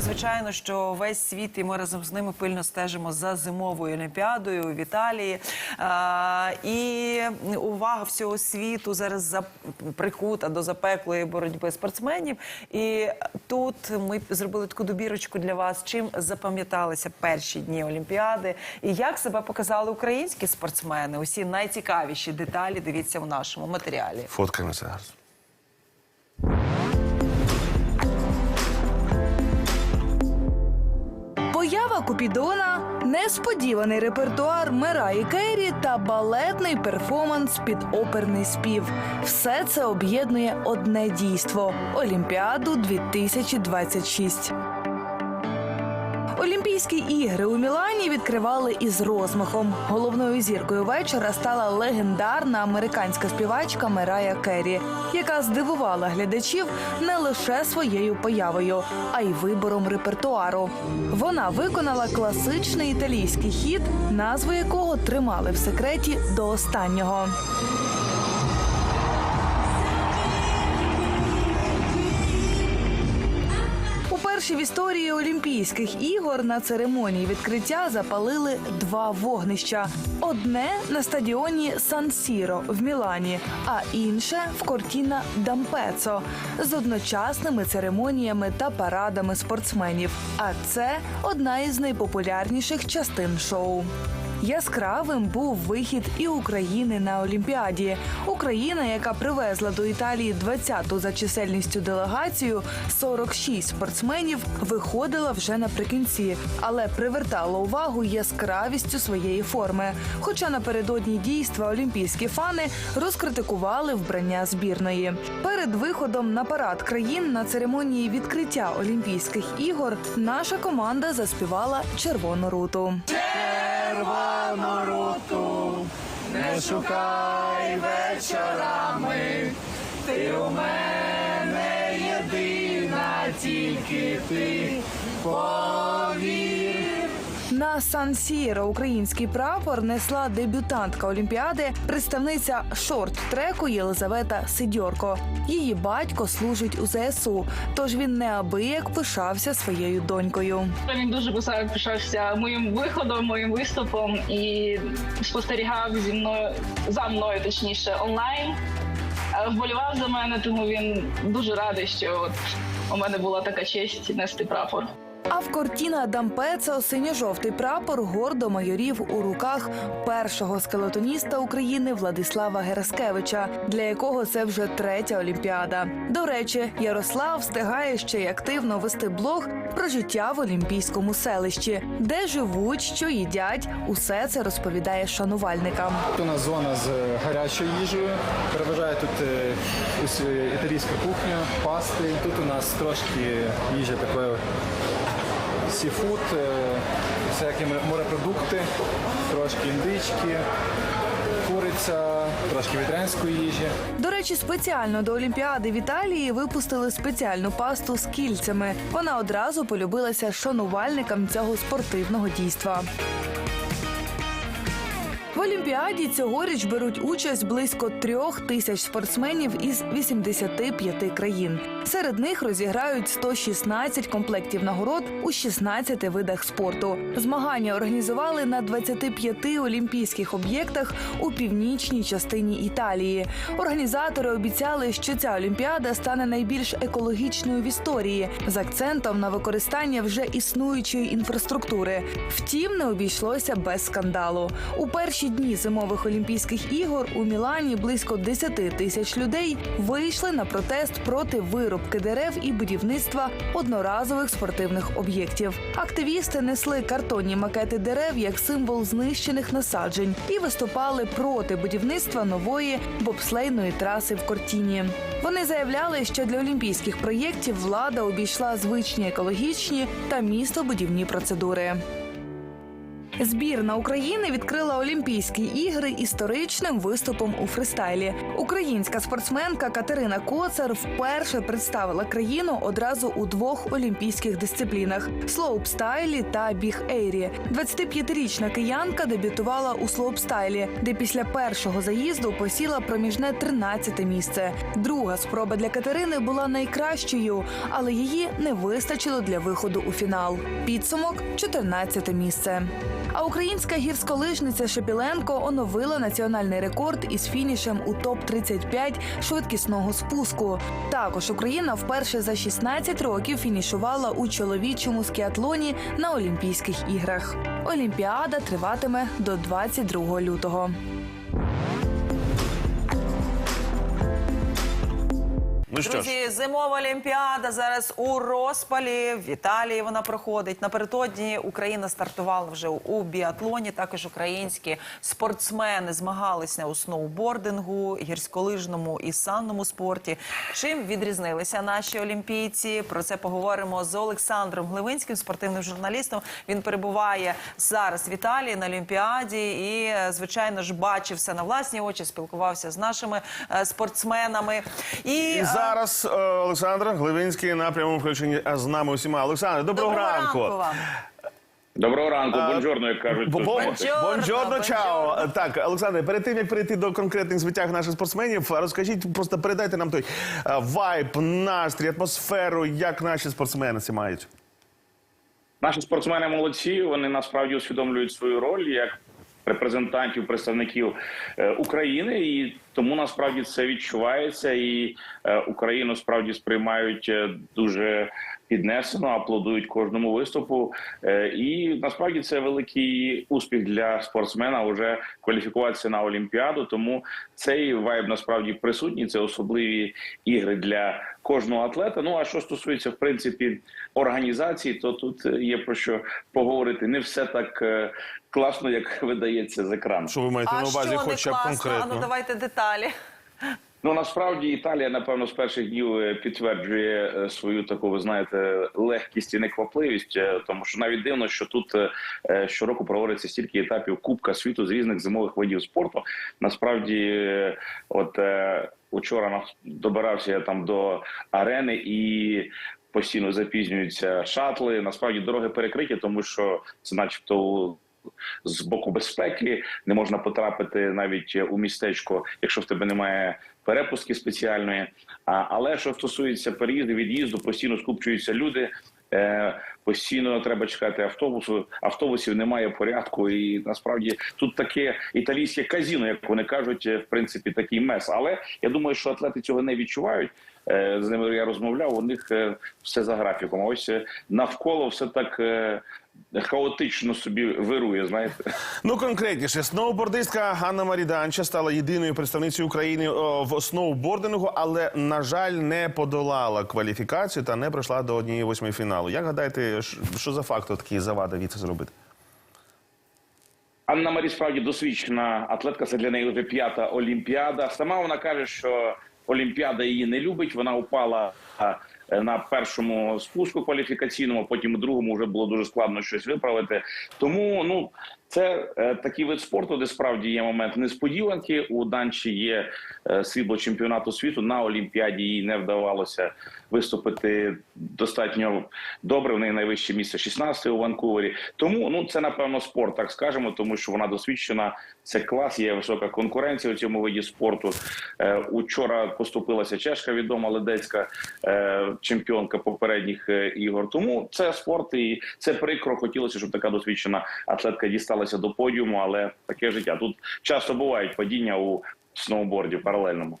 Звичайно, що весь світ, і ми разом з ними пильно стежимо за зимовою олімпіадою в Італії. А, і увага всього світу зараз за прикута до запеклої боротьби спортсменів. І тут ми зробили таку добірочку для вас, чим запам'яталися перші дні Олімпіади, і як себе показали українські спортсмени. Усі найцікавіші деталі дивіться в нашому матеріалі. Фоткаємося зараз. Поява Купідона, несподіваний репертуар Мераї Керрі та балетний перформанс під оперний спів. Все це об'єднує одне дійство Олімпіаду 2026. Олімпійські ігри у Мілані відкривали із розмахом. Головною зіркою вечора стала легендарна американська співачка Мерая Керрі, яка здивувала глядачів не лише своєю появою, а й вибором репертуару. Вона виконала класичний італійський хіт, назву якого тримали в секреті до останнього. Уперше в історії Олімпійських ігор на церемонії відкриття запалили два вогнища: одне на стадіоні Сан Сіро в Мілані, а інше в Кортіна Дампецо з одночасними церемоніями та парадами спортсменів. А це одна із найпопулярніших частин шоу. Яскравим був вихід і України на Олімпіаді. Україна, яка привезла до Італії 20-ту за чисельністю делегацію, 46 спортсменів, виходила вже наприкінці, але привертала увагу яскравістю своєї форми. Хоча напередодні дійства олімпійські фани розкритикували вбрання збірної. Перед виходом на парад країн на церемонії відкриття Олімпійських ігор наша команда заспівала червону руту. Не шукай вечорами, ти у мене єдина, тільки ти. На Сан Сіро український прапор несла дебютантка Олімпіади, представниця шорт-треку Єлизавета Сидьорко. Її батько служить у ЗСУ, тож він неабияк пишався своєю донькою. Він дуже пишався моїм виходом, моїм виступом і спостерігав зі мною за мною, точніше, онлайн. Е, Вболівав за мене, тому він дуже радий, що от у мене була така честь нести прапор. А в Кортіна Дампецо синьо-жовтий прапор гордо майорів у руках першого скелетоніста України Владислава Гераскевича, для якого це вже третя олімпіада. До речі, Ярослав встигає ще й активно вести блог про життя в олімпійському селищі, де живуть, що їдять. Усе це розповідає шанувальникам. Тут у нас зона з гарячою їжею. Переважає тут е, ось, е, італійська кухня, пасти. Тут у нас трошки їжа такої сіфуд, е, всякі морепродукти, трошки індички, куриця, трошки вітрянської їжі. До речі, спеціально до Олімпіади в Італії випустили спеціальну пасту з кільцями. Вона одразу полюбилася шанувальникам цього спортивного дійства. В Олімпіаді цьогоріч беруть участь близько трьох тисяч спортсменів із 85 країн. Серед них розіграють 116 комплектів нагород у 16 видах спорту. Змагання організували на 25 олімпійських об'єктах у північній частині Італії. Організатори обіцяли, що ця олімпіада стане найбільш екологічною в історії з акцентом на використання вже існуючої інфраструктури. Втім, не обійшлося без скандалу. У перші дні зимових Олімпійських ігор у Мілані близько 10 тисяч людей вийшли на протест проти вирубки дерев і будівництва одноразових спортивних об'єктів. Активісти несли картонні макети дерев як символ знищених насаджень і виступали проти будівництва нової бобслейної траси в Кортіні. Вони заявляли, що для олімпійських проєктів влада обійшла звичні екологічні та містобудівні процедури. Збірна України відкрила Олімпійські ігри історичним виступом у фристайлі. Українська спортсменка Катерина Коцар вперше представила країну одразу у двох олімпійських дисциплінах слоупстайлі та біг ейрі. 25-річна киянка дебютувала у слоупстайлі, де після першого заїзду посіла проміжне 13-те місце. Друга спроба для Катерини була найкращою, але її не вистачило для виходу у фінал. Підсумок 14-те місце. А українська гірськолижниця Шепіленко оновила національний рекорд із фінішем у топ 35 швидкісного спуску. Також Україна вперше за 16 років фінішувала у чоловічому скіатлоні на Олімпійських іграх. Олімпіада триватиме до 22 лютого. Ну що ж, Друзі, зимова олімпіада зараз у розпалі. В Італії вона проходить. Напередодні Україна стартувала вже у біатлоні. Також українські спортсмени змагалися у сноубордингу, гірськолижному і санному спорті. Чим відрізнилися наші олімпійці? Про це поговоримо з Олександром Гливинським, спортивним журналістом. Він перебуває зараз в Італії на Олімпіаді і, звичайно ж, бачив все на власні очі, спілкувався з нашими е, спортсменами. І, і зараз е, Олександр Гливинський на прямому включенні з нами усіма. Олександр, доброго, Доброго ранку. ранку вам. Доброго ранку, бонжорно, як кажуть. Бо- тут. бо- Бонджорно, Бонджорно, чао. Так, Олександр, перед тим як перейти до конкретних звитяг наших спортсменів, розкажіть, просто передайте нам той е, вайб, настрій, атмосферу, як наші спортсмени це мають. Наші спортсмени молодці. Вони насправді усвідомлюють свою роль як репрезентантів, представників е, України, і тому насправді це відчувається. І е, Україну справді сприймають е, дуже піднесено, аплодують кожному виступу. Е, І насправді це великий успіх для спортсмена вже кваліфікуватися на Олімпіаду. Тому цей вайб насправді присутній. Це особливі ігри для кожного атлета. Ну а що стосується в принципі організації, то тут є про що поговорити. Не все так класно, як видається з екрану. Що ви маєте А на увазі, що не хоча б класно? конкретно? А ну давайте деталі. Ну насправді Італія, напевно, з перших днів е, підтверджує е, свою таку, ви знаєте, легкість і неквапливість, е, тому що навіть дивно, що тут щороку проводиться стільки етапів Кубка світу з різних зимових видів спорту. Насправді, от учора добирався я там до арени і. Постійно запізнюються шатли. Насправді дороги перекриті, тому що це, начебто, з боку безпеки не можна потрапити навіть у містечко, якщо в тебе немає перепустки спеціальної. Але що стосується переїзду, від'їзду, постійно скупчуються люди. Е, постійно треба чекати автобусу. Автобусів немає порядку, і насправді тут таке італійське казіно, як вони кажуть, е, в принципі, такий мес. Але я думаю, що атлети цього не відчувають. Е, З ними я розмовляв. У них е, все за графіком. Ось е, навколо все так е, хаотично собі вирує. Знаєте. Ну конкретніше, сноубордистка Ганна Маріданча стала єдиною представницею України в сноубордингу, але на жаль не подолала кваліфікацію та не пройшла до однієї восьмої фіналу. Як гадаєте, що за факт такі завада від це зробити? Анна Марі справді досвідчена атлетка. Це для неї вже п'ята олімпіада. Сама вона каже, що олімпіада її не любить. Вона упала е, на першому спуску кваліфікаційному, потім у другому вже було дуже складно щось виправити. Тому ну це е, такий вид спорту, де справді є момент несподіванки. У Данчі є е, срібло чемпіонату світу. На Олімпіаді їй не вдавалося виступити достатньо добре. В неї найвище місце 16 у Ванкувері. Тому ну це напевно спорт, так скажемо, тому що вона досвідчена. Це клас, є висока конкуренція у цьому виді спорту. Е, учора поступилася чешка відома ледецька е, чемпіонка попередніх е, ігор. Тому це спорт і це прикро. Хотілося, щоб така досвідчена атлетка дісталася до подіуму, але таке життя. Тут часто бувають падіння у сноуборді паралельному.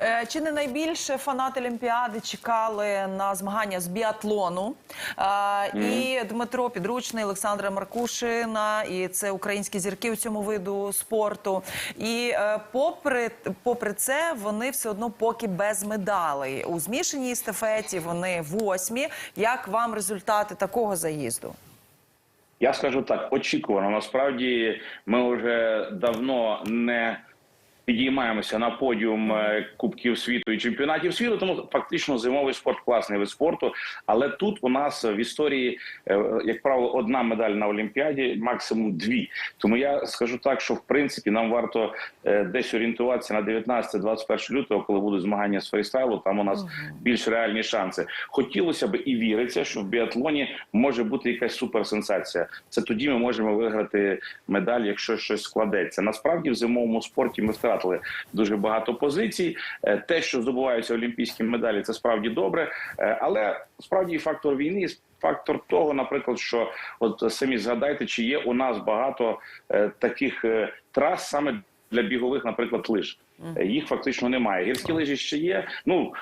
Е, Чи не найбільше фанати Олімпіади чекали на змагання з біатлону? Е, І Дмитро Підручний, Олександра Маркушина, і це українські зірки у цьому виду спорту. І е, попри, попри це, вони все одно поки без медалей. У змішаній естафеті вони восьмі. Як вам результати такого заїзду? Я скажу так, очікувано. Насправді ми вже давно не підіймаємося на подіум е, Кубків світу і чемпіонатів світу. Тому фактично зимовий спорт класний вид спорту. Але тут у нас в історії, е, як правило, одна медаль на Олімпіаді, максимум дві. Тому я скажу так, що в принципі нам варто е, десь орієнтуватися на 19-21 лютого, коли будуть змагання з фрістайлу. Там у нас більш реальні шанси. Хотілося б і віриться, що в біатлоні може бути якась суперсенсація. Це тоді ми можемо виграти медаль, якщо щось складеться. Насправді в зимовому спорті ми втратили дуже багато позицій. Е, Те, що здобуваються олімпійські медалі, це справді добре, Е, але справді фактор війни. Фактор того, наприклад, що от самі згадайте, чи є у нас багато е, таких трас саме для бігових, наприклад, лиж. Е, Їх фактично немає. Гірські лижі ще є. Ну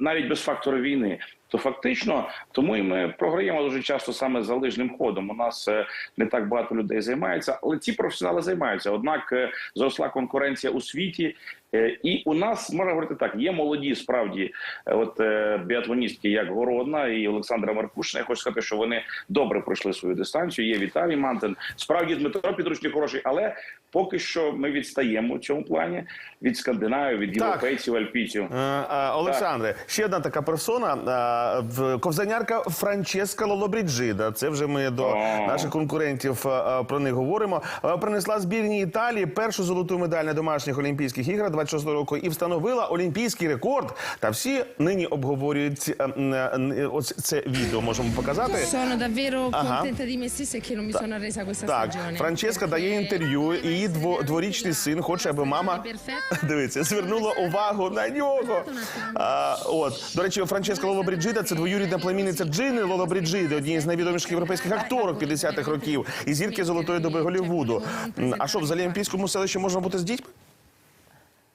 навіть без фактору війни. То фактично, тому і ми програємо дуже часто саме за лижним ходом. У нас е, не так багато людей займається, але ці професіонали займаються. Однак е, зросла конкуренція у світі, і у нас можна говорити так: є молоді справді, от біатлоністки, як Городна і Олександра Маркушина. Я хочу сказати, що вони добре пройшли свою дистанцію. Є Віталій Мантин. Справді Дмитро Підручний хороший, але поки що ми відстаємо в цьому плані від Скандинавів, від Так. європейців, альпійців. Е, е, Олександре, ще одна така персона. е, в- Ковзанярка Франческа Лолобріджида. Це вже ми до О. наших конкурентів про них говоримо. Принесла збірній Італії першу золоту медаль на домашніх Олімпійських іграх 26 року і встановила олімпійський рекорд. Та всі нині обговорюють ось це відео. Можемо показати. Sono davvero contenta di me stessa e che non mi sono arresa questa Так, stagione. Франческа дає інтерв'ю, і її дво, дворічний син хоче, аби мама. дивіться, звернула увагу на нього. А, от до речі, Франческа Лолобріджида це двоюрідна племінниця Джини Лолобріджиди, однієї з найвідоміших європейських акторок 50-х років і зірки золотої доби Голлівуду. А що в Олімпійському селищі можна бути з дітьми?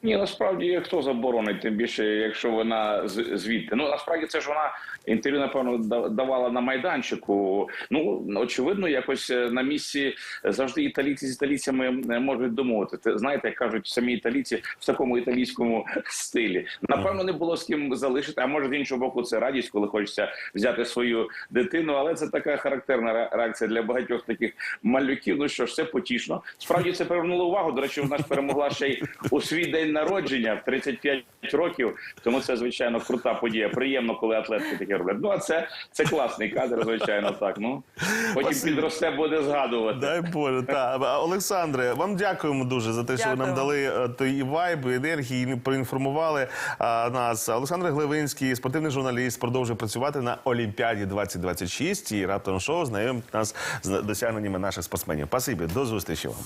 Ні, насправді хто заборонить, тим більше, якщо вона звідти. Ну насправді це ж вона інтерв'ю, напевно, да- давала на майданчику. Ну очевидно, якось е, на місці завжди італійці з італійцями е, можуть домовити. Те, Знаєте, як кажуть самі італійці в такому італійському стилі. Напевно, не було з ким залишити. А може з іншого боку, це радість, коли хочеться взяти свою дитину. Але це така характерна реакція для багатьох таких малюків. Ну що ж, це потішно. Справді це привернуло увагу. До речі, вона ж перемогла ще й у свій день народження в 35 років. Тому це звичайно крута подія. Приємно, коли атлетки таке роблять. Ну а це, це класний кадр, звичайно, так. Ну потім Спасибі. підросте, буде згадувати. Дай Боже, та Олександре, вам дякуємо дуже за те, що ви нам дали е, той вайб, енергії, і проінформували а, нас. Олександр Глевинський, спортивний журналіст, продовжує працювати на Олімпіаді 2026 і раптом шоу знайомить нас з досягненнями наших спортсменів. Спасибі, до зустрічі вам.